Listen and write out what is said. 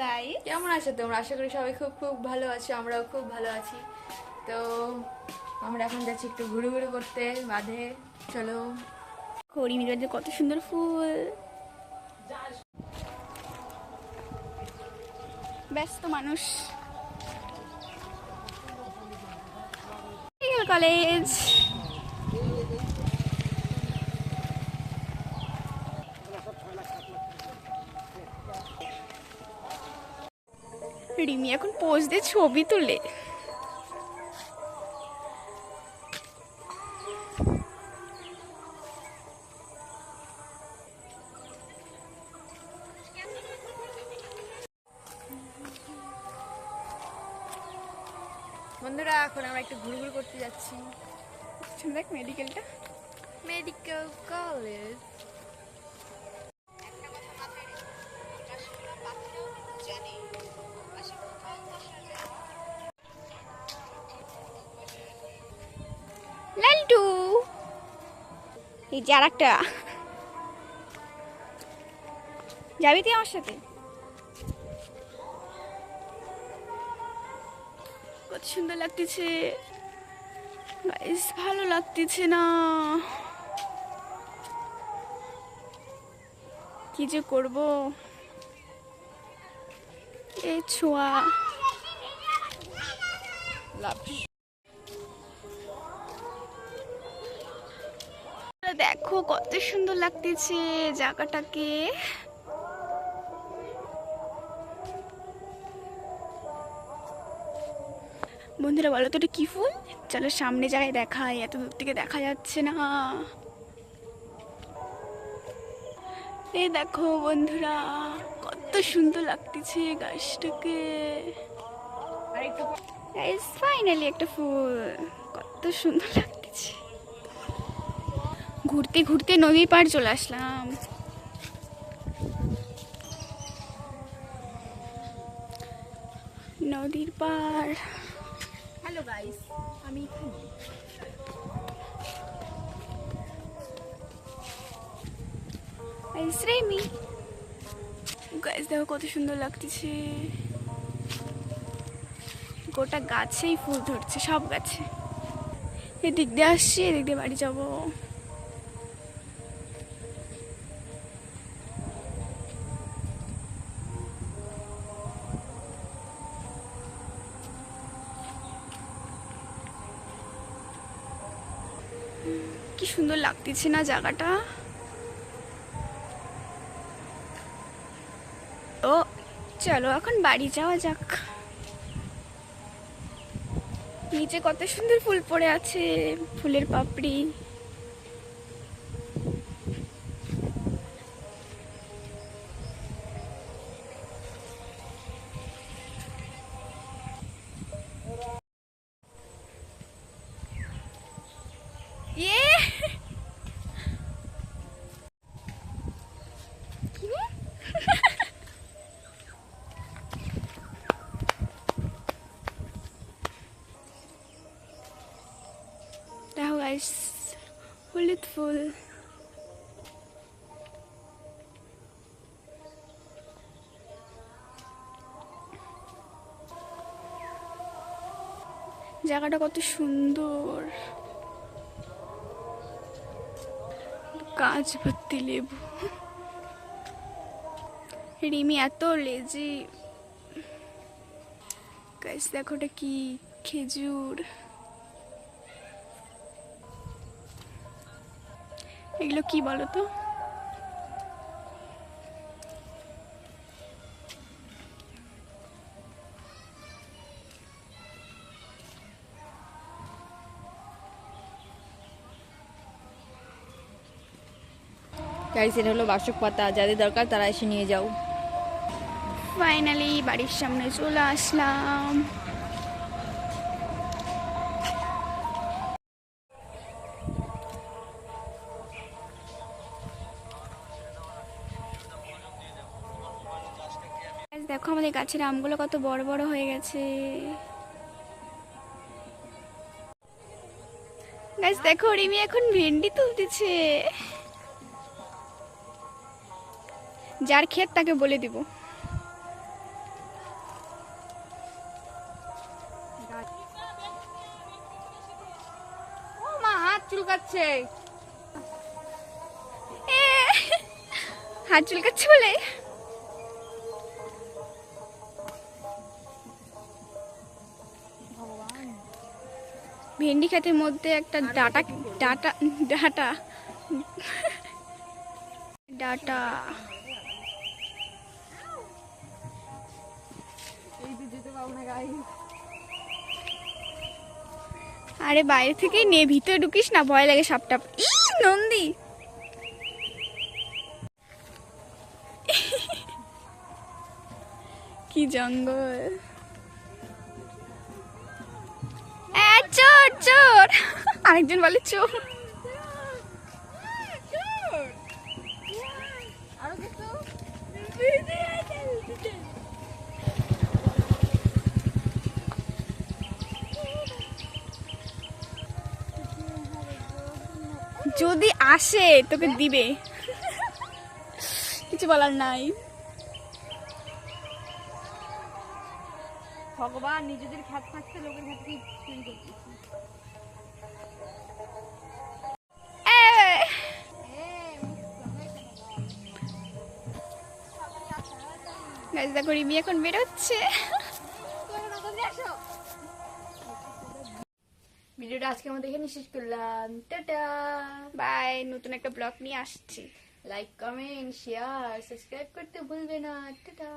গাই কেমন আছো তোমরা? আশা করি সবাই খুব খুব ভালো আছো আমরাও খুব ভালো আছি। তো আমরা এখন যাচ্ছি একটু ঘুরে ঘুরে করতে বাঁধে। চলো। খড়ি মিরাজে কত সুন্দর ফুল। ব্যস্ত মানুষ। কলেজ রিমি এখন পোজ দিয়ে ছবি তুলে। বন্ধুরা এখন আমরা একটু ঘুরে ঘুরে করতে যাচ্ছি। দেখ মেডিকেলটা মেডিকেল কলেজ লালটু এই যে আর একটা যাবি তুই আমার সাথে? কত সুন্দর লাগতেছে। ভালো লাগতেছে না। কি যে করব? এই ছোঁয়া। লাভ দেখো কত সুন্দর লাগতেছে জায়গাটাকে। বন্ধুরা বলো তো এটা কি ফুল? চলো সামনে যাই দেখাই এত দূর থেকে দেখা যাচ্ছে না। এই দেখো বন্ধুরা কত সুন্দর লাগতেছে গাছটাকে। ফাইনালি একটা ফুল। কত সুন্দর লাগতেছে। ঘুরতে ঘুরতে নদীর পাড় চলে আসলাম। নদীর পাড়। হ্যালো গাইস আমি শ্রেমি গাছ দেখো কত সুন্দর লাগতেছে। গোটা গাছেই ফুল ধরছে সব গাছে। এদিক দিয়ে আসছি এদিক দিয়ে বাড়ি যাব। সুন্দর লাগতেছে না জায়গাটা? ও, চলো এখন বাড়ি যাওয়া যাক। নিচে কত সুন্দর ফুল পড়ে আছে, ফুলের পাপড়ি। গাইস হলুদ ফুল জায়গাটা কত সুন্দর। কাজ ভর্তি লেবু। রিমি এত লেজি গাইস দেখো ওটা কি খেজুর। এগুলো কি বলো তো? গাইস এটা হলো বাসক পাতা। যাদের দরকার তারা এসে নিয়ে যাও। ফাইনালি বাড়ির সামনে চলে আসলাম। দেখো আমাদের গাছের আমগুলো কত বড় বড় হয়ে গেছে। গাছ দেখো রিমি এখন ভেন্ডি তুলতেছে। যার ক্ষেত তাকে বলে দিব। মা হাত চুলকাচ্ছে। হাত চুলকাচ্ছে বলে? ভেন্ডি ক্ষেতের মধ্যে একটা ডাটা ডাটা ডাটা। ডাটা। আরে বাইরে থেকে নে, ভিতরে ঢুকিস না, ভয় লাগে সাপটা। ই, নন্দী। কি জঙ্গল। চোর। আরেকজন বলে চোর। যদি আসে তোকে দিবে। কিছু বলার নাই। ভগবান নিজেদের খ্যাত থাকতে লোকের খ্যাত চুরি করতেছি এখন বেরোচ্ছে। এখানে করলাম। টাটা। বাই। নতুন একটা ব্লগ নিয়ে আসছি। লাইক কমেন্ট শেয়ার সাবস্ক্রাইব করতে ভুলবে না। টাটা।